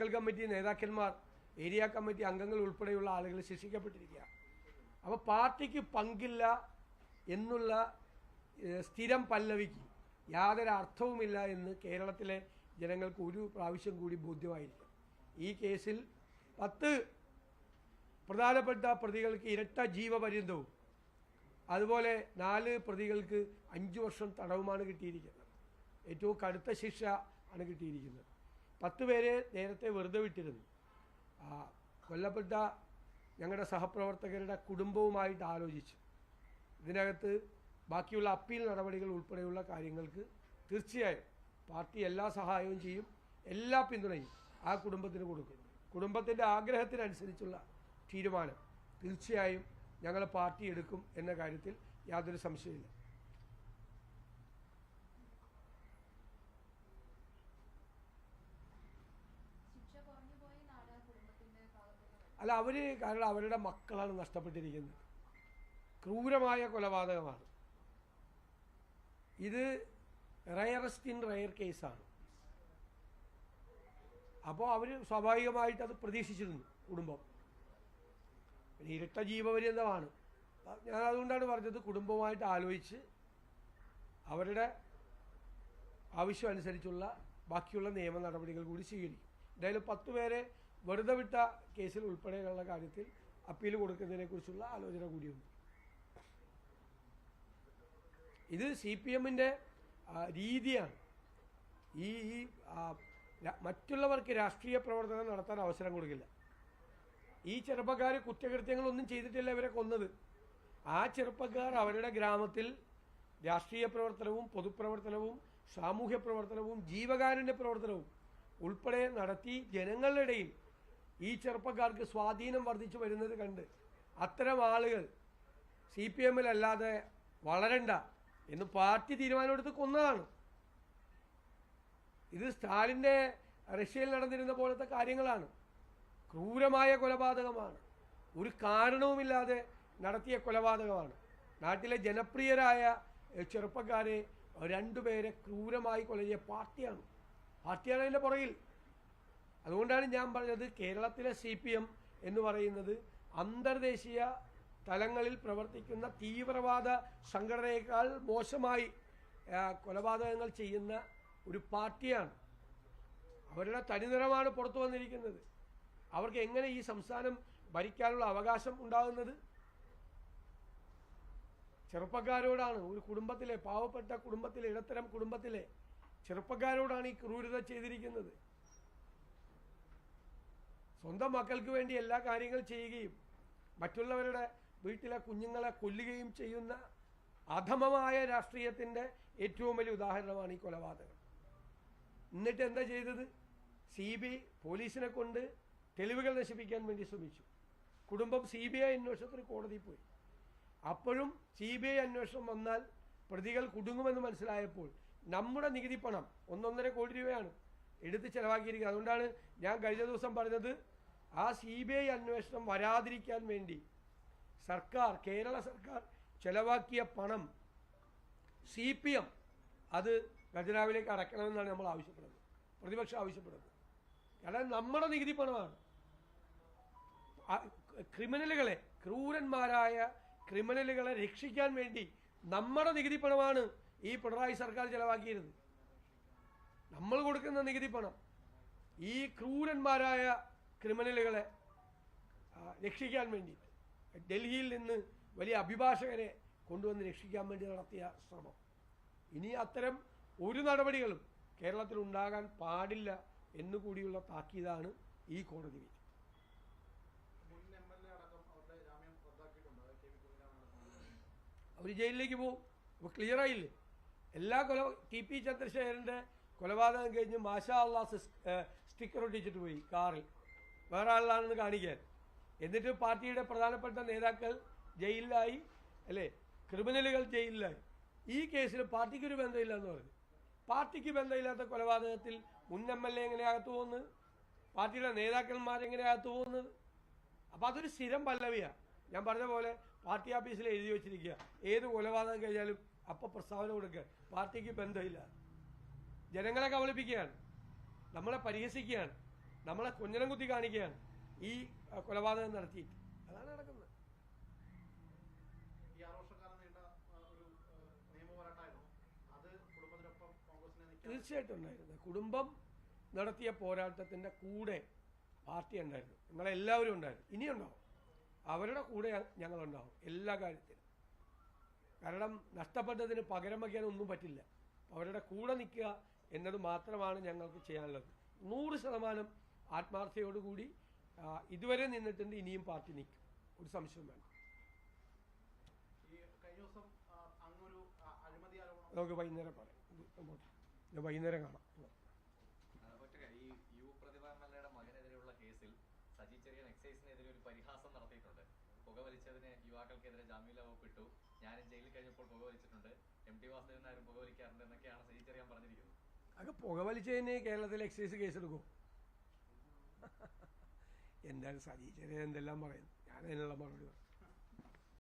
Local committee നേതാക്കന്മാർ area committee അംഗങ്ങൾ ഉൾപ്പെടെയുള്ള ആളുകൾ ശിക്ഷിക്കപ്പെട്ടിരിക്കുക. അപ്പോൾ പാർട്ടിക്ക് പങ്കില്ല എന്നുള്ള സ്ഥിരം പല്ലവിക്ക് യാതൊരു അർത്ഥവുമില്ല എന്ന് കേരളത്തിലെ ജനങ്ങൾക്ക് ഒരു പ്രാവശ്യം കൂടി ബോധ്യമായിരിക്കും. ഈ കേസിൽ പത്ത് പ്രധാനപ്പെട്ട പ്രതികൾക്ക് ഇരട്ട ജീവപര്യന്തവും അതുപോലെ നാല് പ്രതികൾക്ക് അഞ്ച് വർഷം തടവുമാണ് കിട്ടിയിരിക്കുന്നത്. ഏറ്റവും കടുത്ത ശിക്ഷ ആണ് കിട്ടിയിരിക്കുന്നത്. പത്ത് പേരെ നേരത്തെ വെറുതെ വിട്ടിരുന്നു. കൊല്ലപ്പെട്ട ഞങ്ങളുടെ സഹപ്രവർത്തകരുടെ കുടുംബവുമായിട്ട് ആലോചിച്ചു ഇതിനകത്ത് ബാക്കിയുള്ള അപ്പീൽ നടപടികൾ ഉൾപ്പെടെയുള്ള കാര്യങ്ങൾക്ക് തീർച്ചയായും പാർട്ടി എല്ലാ സഹായവും ചെയ്യും എല്ലാ പിന്തുണയും ആ കുടുംബത്തിന് കൊടുക്കും. കുടുംബത്തിന്റെ ആഗ്രഹത്തിനനുസരിച്ചുള്ള തീരുമാനം തീർച്ചയായും ഞങ്ങൾ പാർട്ടി എടുക്കും എന്ന കാര്യത്തിൽ യാതൊരു സംശയമില്ല അല്ല അവർ കാരണം അവരുടെ മക്കളാണ് നഷ്ടപ്പെട്ടിരിക്കുന്നത്. ക്രൂരമായ കൊലപാതകമാണ്. ഇത് റയറസ്റ്റ് ഇൻ റയർ കേസാണ്. അപ്പോൾ അവർ സ്വാഭാവികമായിട്ട് അത് പ്രതീക്ഷിച്ചിരുന്നു കുടുംബം. ഇരട്ട ജീവപര്യന്തമാണ്. ഞാൻ അതുകൊണ്ടാണ് പറഞ്ഞത് കുടുംബവുമായിട്ട് ആലോചിച്ച് അവരുടെ ആവശ്യം അനുസരിച്ചുള്ള ബാക്കിയുള്ള നിയമ നടപടികൾ കൂടി സ്വീകരിക്കും. എന്തായാലും പത്ത് പേരെ വെറുതെ വിട്ട കേസിൽ ഉൾപ്പെടെയുള്ള കാര്യത്തിൽ അപ്പീൽ കൊടുക്കുന്നതിനെക്കുറിച്ചുള്ള ആലോചന കൂടിയുണ്ട്. ഇത് സി പി എമ്മിന്റെ രീതിയാണ്. ഈ ഈ മറ്റുള്ളവർക്ക് രാഷ്ട്രീയ പ്രവർത്തനം നടത്താൻ അവസരം കൊടുക്കില്ല. ഈ ചെറുപ്പക്കാർ കുറ്റകൃത്യങ്ങളൊന്നും ചെയ്തിട്ടില്ല ഇവരെ കൊന്നത്. ആ ചെറുപ്പക്കാർ അവരുടെ ഗ്രാമത്തിൽ രാഷ്ട്രീയ പ്രവർത്തനവും പൊതുപ്രവർത്തനവും സാമൂഹ്യ പ്രവർത്തനവും ജീവകാരുണ്യ പ്രവർത്തനവും ഉൾപ്പെടെ നടത്തി ജനങ്ങളുടെ ഇടയിൽ ഈ ചെറുപ്പക്കാർക്ക് സ്വാധീനം വർദ്ധിച്ചു വരുന്നത് കണ്ട് അത്തരം ആളുകൾ സി പി എമ്മിലല്ലാതെ വളരണ്ട എന്ന് പാർട്ടി തീരുമാനമെടുത്ത് കൊന്നതാണ്. ഇത് സ്റ്റാലിന്റെ റഷ്യയിൽ നടന്നിരുന്ന പോലത്തെ കാര്യങ്ങളാണ്. ക്രൂരമായ കൊലപാതകമാണ്. ഒരു കാരണവുമില്ലാതെ നടത്തിയ കൊലപാതകമാണ്. നാട്ടിലെ ജനപ്രിയരായ ചെറുപ്പക്കാരെ രണ്ടുപേരെ ക്രൂരമായി കൊല ചെയ്യ പാർട്ടിയാണ്. പാർട്ടിയാണ് അതിന്റെ പുറകിൽ. അതുകൊണ്ടാണ് ഞാൻ പറഞ്ഞത് കേരളത്തിലെ സി പി എം എന്ന് പറയുന്നത് അന്തർദേശീയ തലങ്ങളിൽ പ്രവർത്തിക്കുന്ന തീവ്രവാദ സംഘടനയേക്കാൾ മോശമായി കൊലപാതകങ്ങൾ ചെയ്യുന്ന ഒരു പാർട്ടിയാണ്. അവരുടെ തനിനിറമാണ് പുറത്തു വന്നിരിക്കുന്നത്. അവർക്ക് എങ്ങനെ ഈ സംസ്ഥാനം ഭരിക്കാനുള്ള അവകാശം ഉണ്ടാകുന്നത്? ചെറുപ്പക്കാരോടാണ് ഒരു കുടുംബത്തിലെ പാവപ്പെട്ട കുടുംബത്തിലെ ഇടത്തരം കുടുംബത്തിലെ ചെറുപ്പക്കാരോടാണ് ഈ ക്രൂരത ചെയ്തിരിക്കുന്നത്. സ്വന്തം മക്കൾക്ക് വേണ്ടി എല്ലാ കാര്യങ്ങൾ ചെയ്യുകയും മറ്റുള്ളവരുടെ വീട്ടിലെ കുഞ്ഞുങ്ങളെ കൊല്ലുകയും ചെയ്യുന്ന അധമമായ രാഷ്ട്രീയത്തിന്റെ ഏറ്റവും വലിയ ഉദാഹരണമാണ് ഈ കൊലപാതകം. എന്നിട്ട് എന്താ ചെയ്തത്? സി ബി പോലീസിനെ കൊണ്ട് തെളിവുകൾ നശിപ്പിക്കാൻ വേണ്ടി ശ്രമിച്ചു. കുടുംബം സി ബി ഐ അന്വേഷണത്തിന് കോടതിയിൽ പോയി. അപ്പോഴും സി ബി ഐ അന്വേഷണം വന്നാൽ പ്രതികൾ കുടുങ്ങുമെന്ന് മനസ്സിലായപ്പോൾ നമ്മുടെ നികുതി പണം ഒന്നൊന്നര കോടി രൂപയാണ് എടുത്ത് ചെലവാക്കിയിരിക്കുന്നത്. അതുകൊണ്ടാണ് ഞാൻ കഴിഞ്ഞ ദിവസം പറഞ്ഞത് ആ സി ബി ഐ അന്വേഷണം വരാതിരിക്കാൻ വേണ്ടി സർക്കാർ കേരള സർക്കാർ ചെലവാക്കിയ പണം സി പി എം അത് ഖജനാവിലേക്ക് അടയ്ക്കണമെന്നാണ് നമ്മൾ ആവശ്യപ്പെടുന്നത്. പ്രതിപക്ഷം ആവശ്യപ്പെടുന്നത്. കാരണം നമ്മുടെ നികുതി പണമാണ്. ക്രിമിനലുകളെ ക്രൂരന്മാരായ ക്രിമിനലുകളെ രക്ഷിക്കാൻ വേണ്ടി നമ്മുടെ നികുതി പണമാണ് ഈ പിണറായി സർക്കാർ ചെലവാക്കിയിരുന്നത്. നമ്മൾ കൊടുക്കുന്ന നികുതി പണം ഈ ക്രൂരന്മാരായ ക്രിമിനലുകളെ രക്ഷിക്കാൻ വേണ്ടി ഡൽഹിയിൽ നിന്ന് വലിയ അഭിഭാഷകരെ കൊണ്ടുവന്ന് രക്ഷിക്കാൻ വേണ്ടി നടത്തിയ ശ്രമം. ഇനി അത്തരം ഒരു നടപടികളും കേരളത്തിൽ ഉണ്ടാകാൻ പാടില്ല എന്നുകൂടിയുള്ള താക്കീതാണ് ഈ കോടതി വിധി. അവർ ജയിലിലേക്ക് പോകും. അപ്പോൾ ക്ലിയർ ആയില്ലേ? എല്ലാ കൊല ടി പി ചന്ദ്രശേഖരന്റെ കൊലപാതകം കഴിഞ്ഞ് മാഷാ അള്ളാ സ്റ്റിക്കർ ഒട്ടിച്ചിട്ട് പോയി കാറിൽ. വേറെ ആളാണെന്ന് കാണിക്കാൻ. എന്നിട്ട് പാർട്ടിയുടെ പ്രധാനപ്പെട്ട നേതാക്കൾ ജയിലിലായി അല്ലേ? ക്രിമിനലുകൾ ജയിലിലായി. ഈ കേസിൽ പാർട്ടിക്ക് ഒരു ബന്ധമില്ല എന്ന് പറഞ്ഞു. പാർട്ടിക്ക് ബന്ധമില്ലാത്ത കൊലപാതകത്തിൽ മുൻ എം എൽ എ എങ്ങനെ അകത്ത് പോകുന്നത് പാർട്ടിയുടെ നേതാക്കന്മാരെങ്ങനെ അകത്ത് പോകുന്നത് അപ്പം അതൊരു സ്ഥിരം പല്ലവിയാണ് ഞാൻ പറഞ്ഞ പോലെ പാർട്ടി ഓഫീസിൽ എഴുതി വെച്ചിരിക്കുക. ഏത് കൊലപാതകം കഴിഞ്ഞാലും അപ്പം പ്രസ്താവന കൊടുക്കുക. പാർട്ടിക്ക് ബന്ധമില്ല. ജനങ്ങളെ കബളിപ്പിക്കുകയാണ്. നമ്മളെ പരിഹസിക്കുകയാണ്. നമ്മളെ കുഞ്ഞനം കുത്തി കാണിക്കുകയാണ്. ഈ കൊലപാതകം നടത്തിയിട്ട്. അതാണ് നടക്കുന്നത്. തീർച്ചയായിട്ടും ഉണ്ടായിരുന്നു. കുടുംബം നടത്തിയ പോരാട്ടത്തിന്റെ കൂടെ പാർട്ടി ഉണ്ടായിരുന്നു. നിങ്ങളെല്ലാവരും ഉണ്ടായിരുന്നു. ഇനിയുണ്ടാവും. അവരുടെ കൂടെ ഞങ്ങളുണ്ടാവും. എല്ലാ കാര്യത്തിലും. കാരണം നഷ്ടപ്പെട്ടതിന് പകരം വയ്ക്കാൻ ഒന്നും പറ്റില്ല. അവരുടെ കൂടെ നിൽക്കുക എന്നത് മാത്രമാണ് ഞങ്ങൾക്ക് ചെയ്യാനുള്ളത്. നൂറ് ശതമാനം ആത്മാർത്ഥതയോടുകൂടി ആ, ഇതുവരെ നിന്നിട്ടുണ്ട് ഇനിയും പാർട്ടി നിൽക്കും. ഒരു സംശയം വേണം നമുക്ക് വൈകുന്നേരം പറയാം. വൈകുന്നേരം കാണാം. ഈ യു മകനെതിരെയുള്ള കേസിൽ സജി ചെറിയൻ എക്സൈസിനെതിരെ ഒരു പരിഹാസം നടത്തിയിട്ടുണ്ട്. പുകവലിച്ചതിന് യുവാക്കൾക്കെതിരെ ജാമ്യമില്ല വകുപ്പിട്ടു ഞാനും ജയിലിൽ കഴിഞ്ഞപ്പോൾ പുകവലിച്ചിട്ടുണ്ട്. എം ടി വാസുദേവൻ നായരും പുകവലിക്കാറുണ്ട് എന്നൊക്കെയാണ് സജി ചെറിയാൻ പറഞ്ഞിരിക്കുന്നത്. അതൊക്കെ പുകവലിച്ചതിന് കേരളത്തിൽ എക്സൈസ് കേസെടുക്കും എന്താണ് സജീചരൻ എന്തെല്ലാം പറയുന്നു? ഞാൻ അതിനുള്ള മറുപടി പറയും.